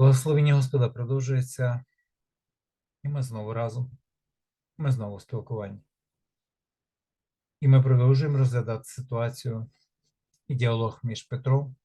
Благословення Господа продовжується, і ми знову разом. Ми знову в спілкуванні. І ми продовжуємо розглядати ситуацію і діалог між Петром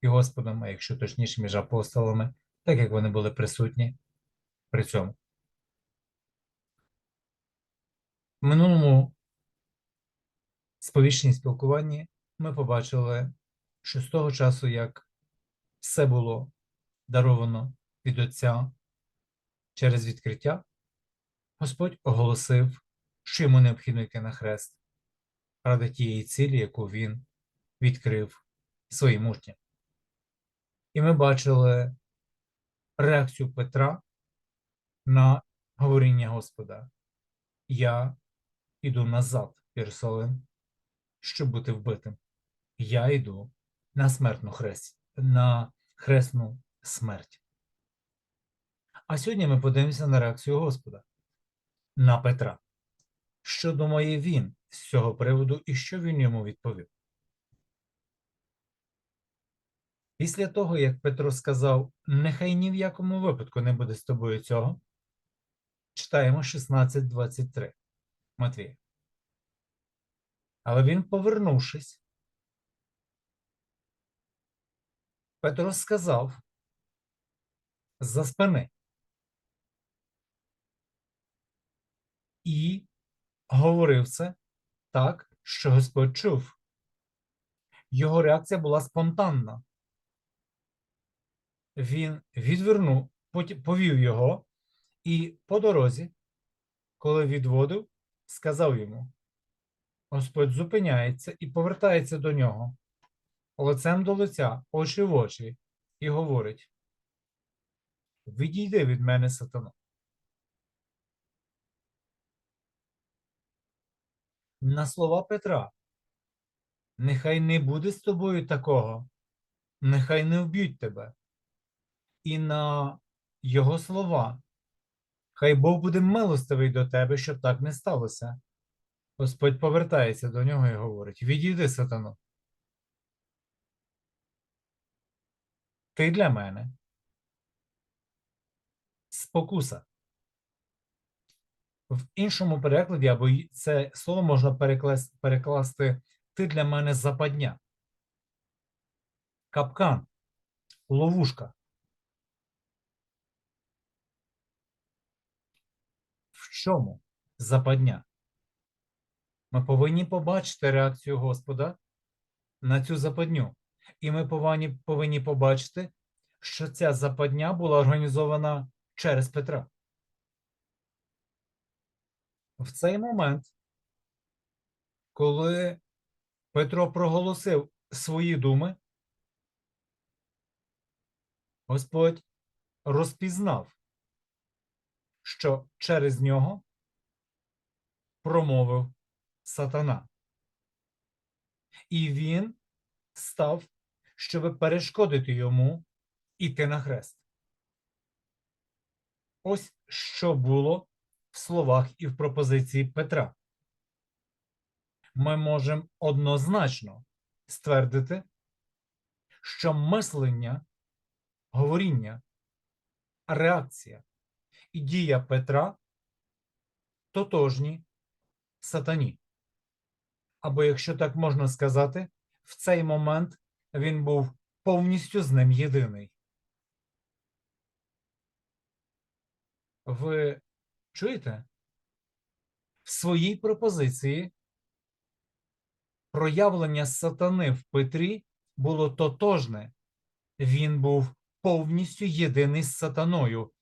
і Господом, а якщо точніше, між апостолами, так як вони були присутні при цьому. В минулому сповіщенні спілкуванні ми побачили, що з того часу, як все було даровано від Отця через відкриття, Господь оголосив, що йому необхідно йти на хрест ради тієї цілі, яку він відкрив своїм учням. І ми бачили реакцію Петра на говоріння Господа. Я іду назад в Єрусалим, щоб бути вбитим. Я йду на смертну хрест, на хресну смерть. А сьогодні ми подивимося на реакцію Господа на Петра. Що думає він з цього приводу і що він йому відповів? Після того, як Петро сказав, нехай ні в якому випадку не буде з тобою цього, читаємо 16.23 Матвія. Але він, повернувшись, Петро сказав за спини і говорив це так, що Господь чув. Його реакція була спонтанна. Він відвернув, повів його, і по дорозі, коли відводив, сказав йому: Господь зупиняється і повертається до нього, лицем до лиця, очі в очі, і говорить: Відійди від мене, сатана. На слова Петра. Нехай не буде з тобою такого, нехай не вб'ють тебе. І на його слова. Хай Бог буде милостивий до тебе, щоб так не сталося. Господь повертається до нього і говорить: Відійди, сатану. Ти для мене. Спокуса. В іншому перекладі, або це слово можна перекласти, перекласти ти для мене западня. Капкан, ловушка. В чому западня? Ми повинні побачити реакцію Господа на цю западню. І ми повинні, повинні побачити, що ця западня була організована через Петра. В цей момент, коли Петро проголосив свої думи, Господь розпізнав, що через нього промовив сатана. І він став, щоб перешкодити йому іти на хрест. Ось що було в словах і в пропозиції Петра. Ми можемо однозначно ствердити, що мислення, говоріння, реакція і дія Петра тотожні сатані. Або, якщо так можна сказати, в цей момент він був повністю з ним єдиний. Ви чуєте? В своїй пропозиції проявлення сатани в Петрі було тотожне. Він був повністю єдиний з сатаною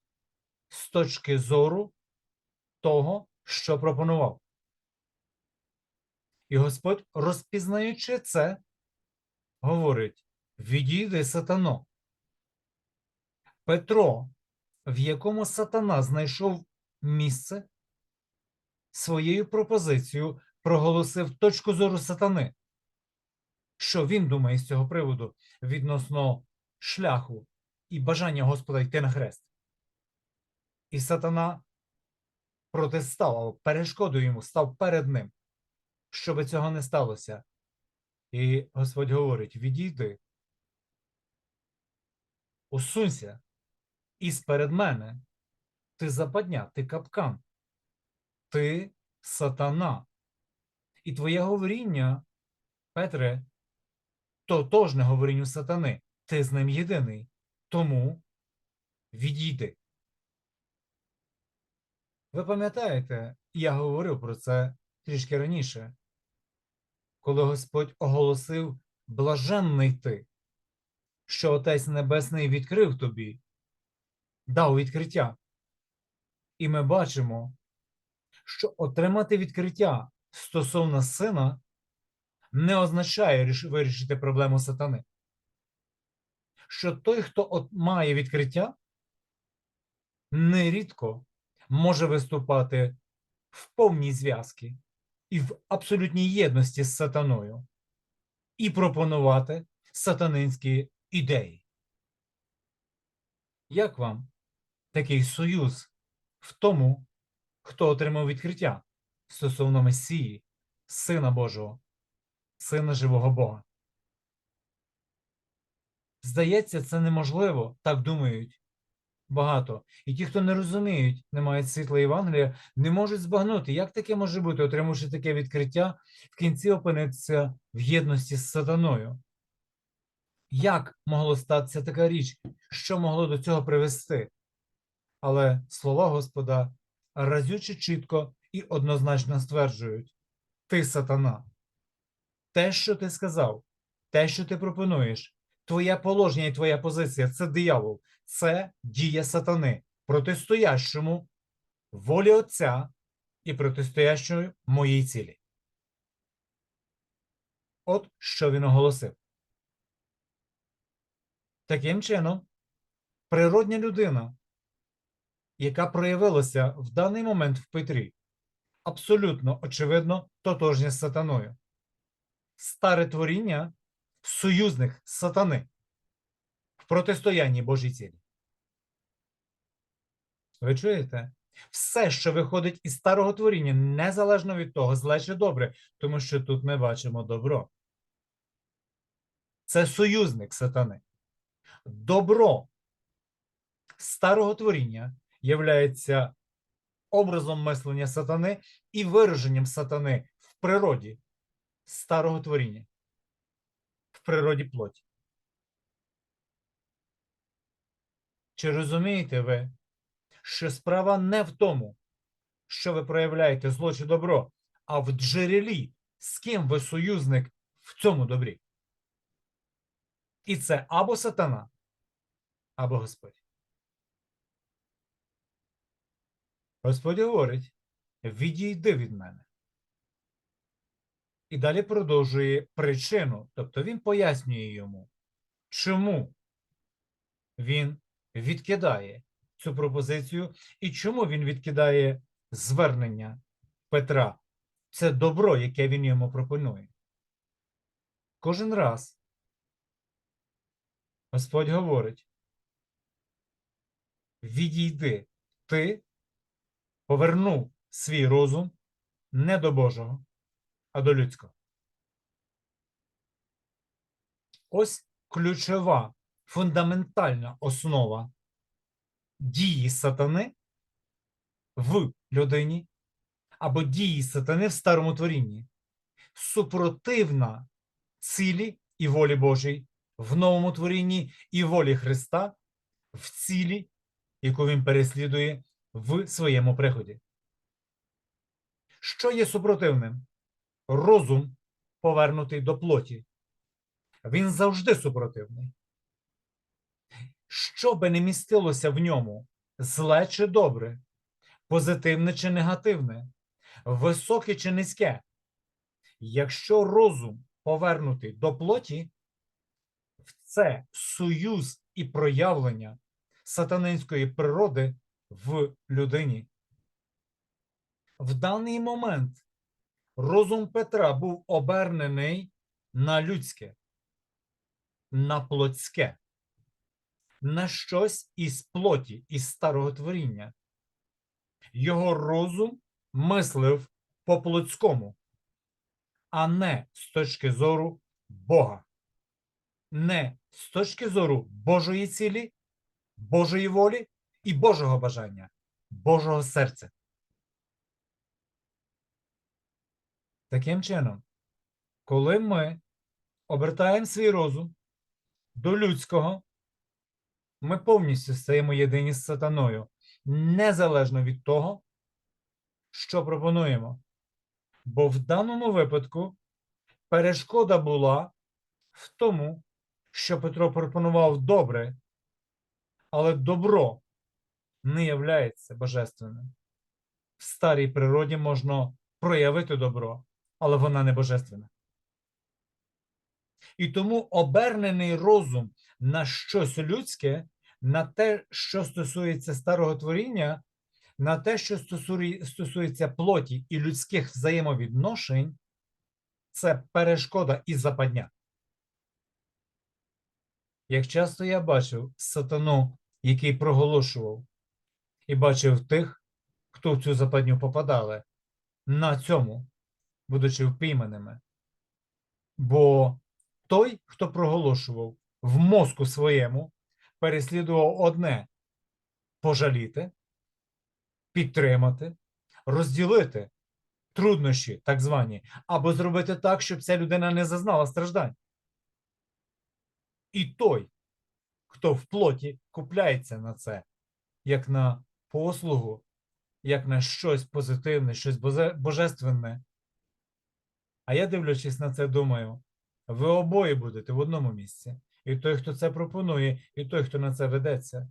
з точки зору того, що пропонував. І Господь, розпізнаючи це, говорить: відійди сатано. Петро, в якому сатана знайшов місце, своєю пропозицією проголосив точку зору сатани. Що він думає з цього приводу відносно шляху і бажання Господа йти на хрест? І сатана протистав, перешкодою йому, став перед ним, щоб цього не сталося. І Господь говорить: відійди, усунься, і сперед мене. Ти западня, ти капкан, ти сатана. І твоє говоріння, Петре, тотожне говорінню сатани. Ти з ним єдиний. Тому відійди. Ви пам'ятаєте, я говорив про це трішки раніше, коли Господь оголосив блаженний ти, що Отець Небесний відкрив тобі, дав відкриття. І ми бачимо, що отримати відкриття стосовно сина не означає вирішити проблему сатани. Що той, хто от має відкриття, нерідко може виступати в повній зв'язці і в абсолютній єдності з сатаною і пропонувати сатанинські ідеї. Як вам такий союз в тому, хто отримав відкриття стосовно Месії, Сина Божого, Сина живого Бога? Здається, це неможливо, так думають багато. І ті, хто не розуміють, не мають світла Євангелія, не можуть збагнути, як таке може бути, отримавши таке відкриття, в кінці опинитися в єдності з сатаною. Як могло статися така річ? Що могло до цього привести? Але слова Господа разюче чітко і однозначно стверджують: Ти сатана. Те, що ти сказав, те, що ти пропонуєш, твоє положення і твоя позиція це диявол, це дія сатани, протистоящому волі Отця і протистоящому моїй цілі. От що він оголосив. Таким чином, природня людина, яка проявилася в даний момент в Петрі, абсолютно очевидно тотожня з сатаною. Старе творіння союзник сатани в протистоянні Божій цілі. Ви чуєте? Все, що виходить із старого творіння, незалежно від того, зле чи добре, тому що тут ми бачимо добро. Це союзник сатани. Добро старого творіння являється образом мислення сатани і вираженням сатани в природі старого творіння, в природі плоті. Чи розумієте ви, що справа не в тому, що ви проявляєте зло чи добро, а в джерелі, з ким ви союзник в цьому добрі? І це або сатана, або Господь. Господь говорить: відійди від мене. І далі продовжує причину, тобто він пояснює йому, чому він відкидає цю пропозицію і чому він відкидає звернення Петра. Це добро, яке він йому пропонує. Кожен раз Господь говорить: відійди, ти повернув свій розум не до Божого, а до людського. Ось ключова, фундаментальна основа дії сатани в людині або дії сатани в старому творінні, супротивна цілі і волі Божій в новому творінні і волі Христа в цілі, яку він переслідує в своєму приході. Що є супротивним? Розум повернутий до плоті. Він завжди супротивний. Що би не містилося в ньому, зле чи добре, позитивне чи негативне, високе чи низьке, якщо розум повернутий до плоті, це союз і проявлення сатанинської природи в людині. В даний момент розум Петра був обернений на людське, на плотське, на щось із плоті, із старого творіння. Його розум мислив по плотському, а не з точки зору Бога, не з точки зору Божої цілі Божої волі і Божого бажання, Божого серця. Таким чином, коли ми обертаємо свій розум до людського, ми повністю стаємо єдині з сатаною, незалежно від того, що пропонуємо. Бо в даному випадку перешкода була в тому, що Петро пропонував добре, але добро не являється божественним. В старій природі можна проявити добро, але вона не божественна. І тому обернений розум на щось людське, на те, що стосується старого творіння, на те, що стосується плоті і людських взаємовідношень, це перешкода і западня. Як часто я бачив сатану, який проголошував, і бачив тих, хто в цю западню попадали, на цьому, будучи впійманими. Бо той, хто проголошував в мозку своєму, переслідував одне пожаліти, підтримати, розділити труднощі, так звані, або зробити так, щоб ця людина не зазнала страждань. І той, хто в плоті купляється на це, як на послугу, як на щось позитивне, щось божественне. А я, дивлячись на це, думаю, ви обоє будете в одному місці. І той, хто це пропонує, і той, хто на це ведеться.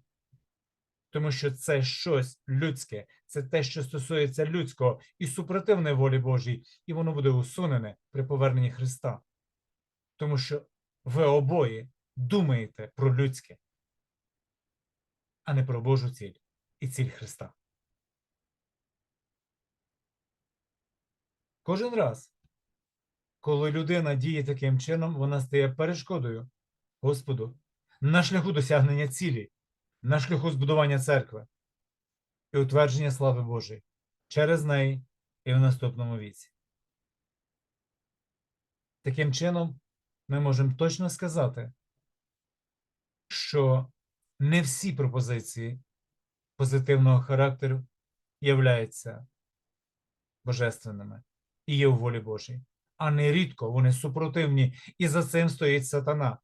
Тому що це щось людське, це те, що стосується людського і супротивне волі Божій, і воно буде усунене при поверненні Христа. Тому що ви обоє думаєте про людське, а не про Божу ціль і ціль Христа. Кожен раз, коли людина діє таким чином, вона стає перешкодою Господу на шляху досягнення цілі, на шляху збудування церкви і утвердження слави Божої через неї і в наступному віці. Таким чином, ми можемо точно сказати, що не всі пропозиції позитивного характеру являються божественними і є у волі Божій, а нерідко вони супротивні, і за цим стоїть сатана,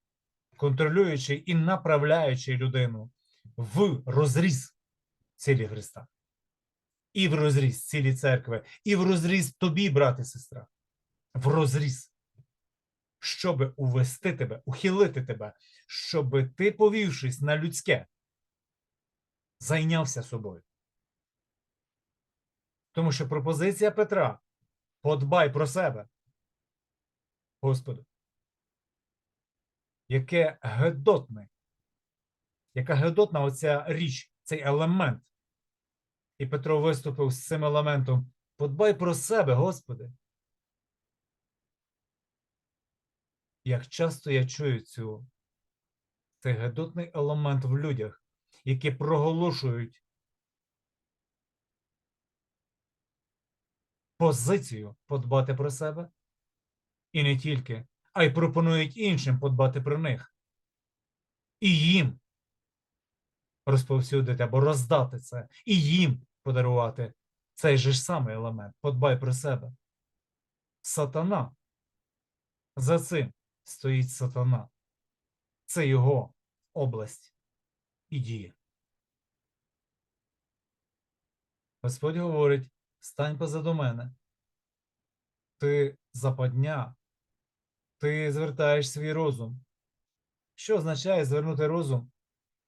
контролюючи і направляючи людину в розріз цілі Христа, і в розріз цілі церкви, і в розріз тобі, брат і сестра, в розріз, щоб увести тебе, ухилити тебе, щоб ти, повівшись на людське, зайнявся собою. Тому що пропозиція Петра подбай про себе. Господи. Яке гедотне, яка гедотна оця річ, цей елемент. І Петро виступив з цим елементом. Подбай про себе, Господи. Як часто я чую цю, цей гедотний елемент в людях, які проголошують позицію подбати про себе, і не тільки, а й пропонують іншим подбати про них. І їм розповсюдити або роздати це, і їм подарувати цей же ж самий елемент. Подбай про себе. Сатана. За цим стоїть сатана. Це його область і. Господь говорить: стань позаду мене. Ти западня, ти звертаєш свій розум. Що означає звернути розум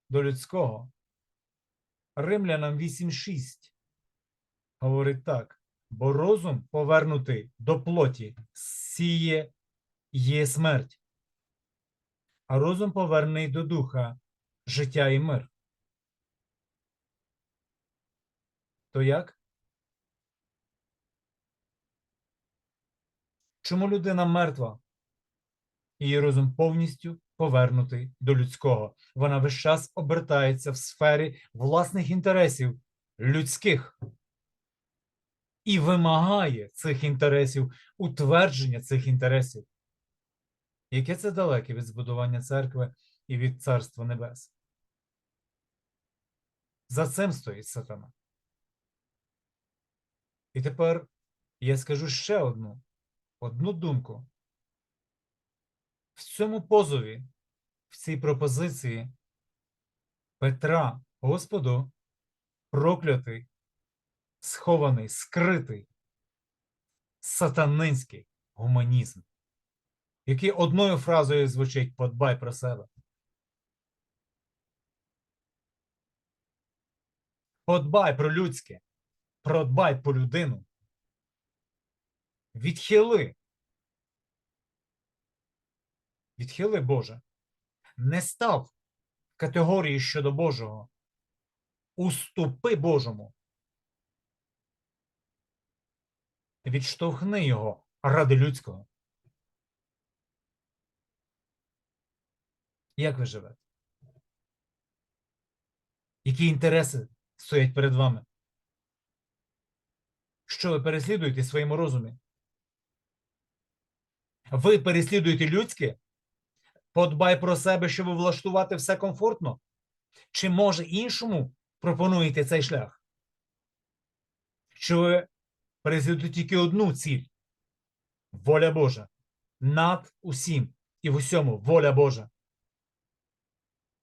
до людського? Римлянам 8.6 говорить так: бо розум повернутий до плоті сіє є смерть, а розум повернений до духа життя і мир. То як? Чому людина мертва? Її розум повністю повернутий до людського. Вона весь час обертається в сфері власних інтересів людських і вимагає цих інтересів, утвердження цих інтересів. Яке це далеке від збудування церкви і від Царства Небес? За цим стоїть сатана. І тепер я скажу ще одну, одну думку. В цьому позові, в цій пропозиції Петра Господу проклятий, схований, скритий сатанинський гуманізм, який одною фразою звучить подбай про себе. Подбай про людське, подбай про людину. Відхили. Відхили Боже. Не став категорії щодо Божого. Уступи Божому. Відштовхни його ради людського. Як ви живете? Які інтереси стоять перед вами? Що ви переслідуєте в своєму розумі? Ви переслідуєте людське? Подбай про себе, щоб влаштувати все комфортно? Чи може іншому пропонуєте цей шлях? Чи ви переслідуєте тільки одну ціль? Воля Божа. Над усім і в усьому воля Божа.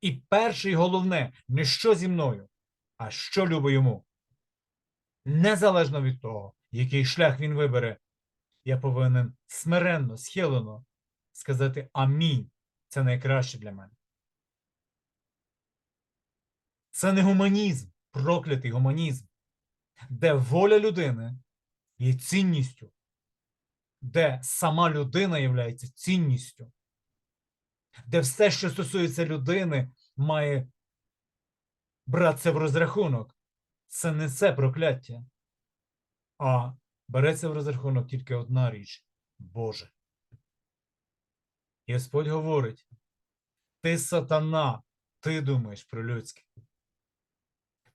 І перше і головне, не що зі мною, а що любо йому. Незалежно від того, який шлях він вибере, я повинен смиренно, схилено сказати Амінь. Це найкраще для мене. Це не гуманізм, проклятий гуманізм, де воля людини є цінністю, де сама людина є цінністю, де все, що стосується людини, має братися в розрахунок. Це не це прокляття, а береться в розрахунок тільки одна річ Боже. І Господь говорить: ти сатана, ти думаєш про людське.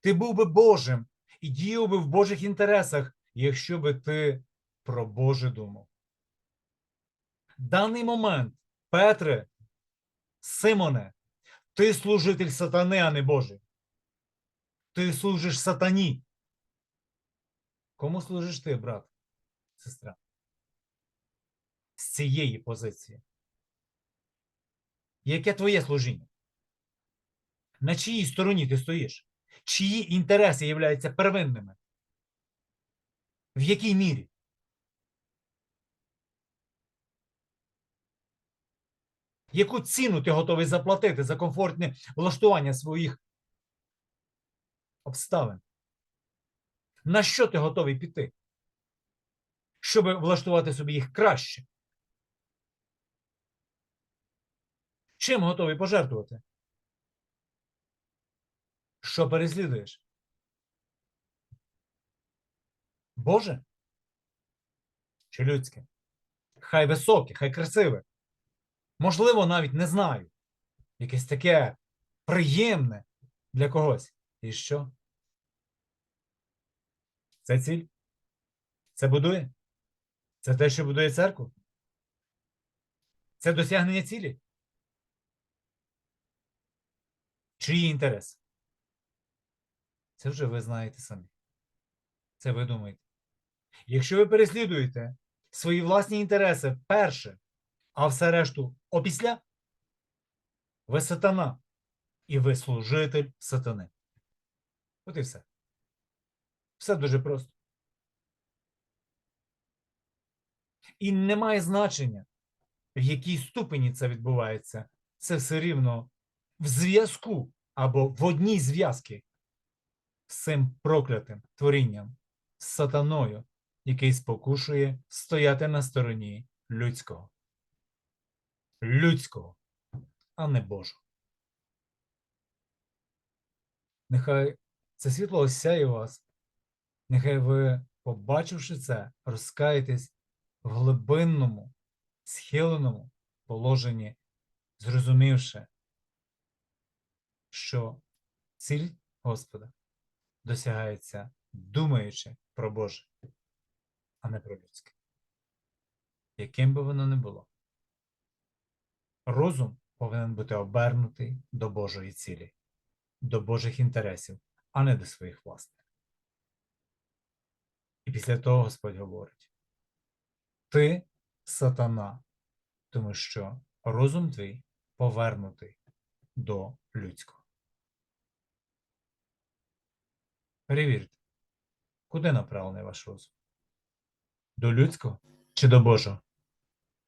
Ти був би Божим і діяв би в Божих інтересах, якщо би ти про Боже думав. Даний момент, Петре, Симоне, ти служитель сатани, а не Божий. Ти служиш сатані. Кому служиш ти, брат, сестра? З цієї позиції. Яке твоє служіння? На чиїй стороні ти стоїш? Чиї інтереси являються первинними? В якій мірі? Яку ціну ти готовий заплатити за комфортне влаштування своїх обставин? На що ти готовий піти? Щоб влаштувати собі їх краще? Чим готовий пожертвувати? Що переслідуєш? Боже? Чи людське? Хай високе, хай красиве. Можливо, навіть не знаю. Якесь таке приємне для когось. І що? Це ціль? Це будує? Це те, що будує церкву? Це досягнення цілі? Чиї інтерес? Це вже ви знаєте самі. Це ви думаєте. Якщо ви переслідуєте свої власні інтереси перше, а все решту опісля, ви сатана. І ви служитель сатани. От і все. Все дуже просто. І немає значення, в якій ступені це відбувається. Це все рівно в зв'язку або в одній зв'язки з цим проклятим творінням, з сатаною, який спокушує стояти на стороні людського. Людського, а не Божого. Нехай це світло осяє вас. Нехай ви, побачивши це, розкаєтесь в глибинному, схиленому положенні, зрозумівши, що ціль Господа досягається, думаючи про Боже, а не про людське. Яким би воно не було. Розум повинен бути обернутий до Божої цілі, до Божих інтересів, а не до своїх власних. І після того Господь говорить: Ти сатана, тому що розум твій повернутий до людського. Перевірте, куди направлений ваш розум? До людського чи до Божого?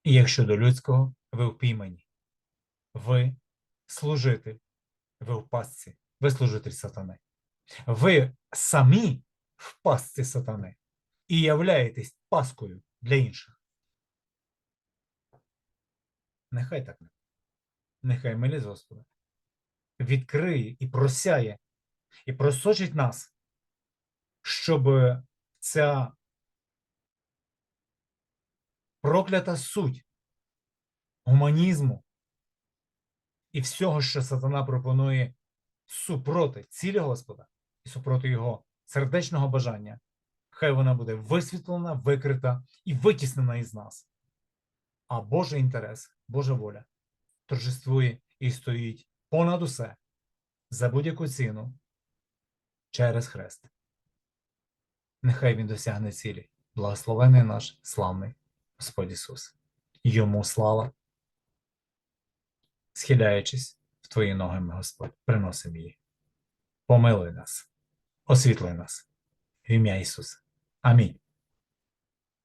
І якщо до людського, ви впіймані. Ви служитель, ви в пастці, ви служитель сатани. Ви самі в пастці сатани і являєтесь паскою для інших. Нехай так не. Нехай милість Господа відкриє і просяє, і просочить нас, щоб ця проклята суть гуманізму і всього, що сатана пропонує супроти цілі Господа супроти його сердечного бажання, хай вона буде висвітлена, викрита і витіснена із нас. А Божий інтерес, Божа воля торжествує і стоїть понад усе за будь-яку ціну через хрест. Нехай він досягне цілі. Благословений наш славний Господь Ісус. Йому слава. Схиляючись в Твої ноги, ми, Господь, приносимо її. Помилуй нас, освітлюй нас в ім'я Ісуса. Амінь.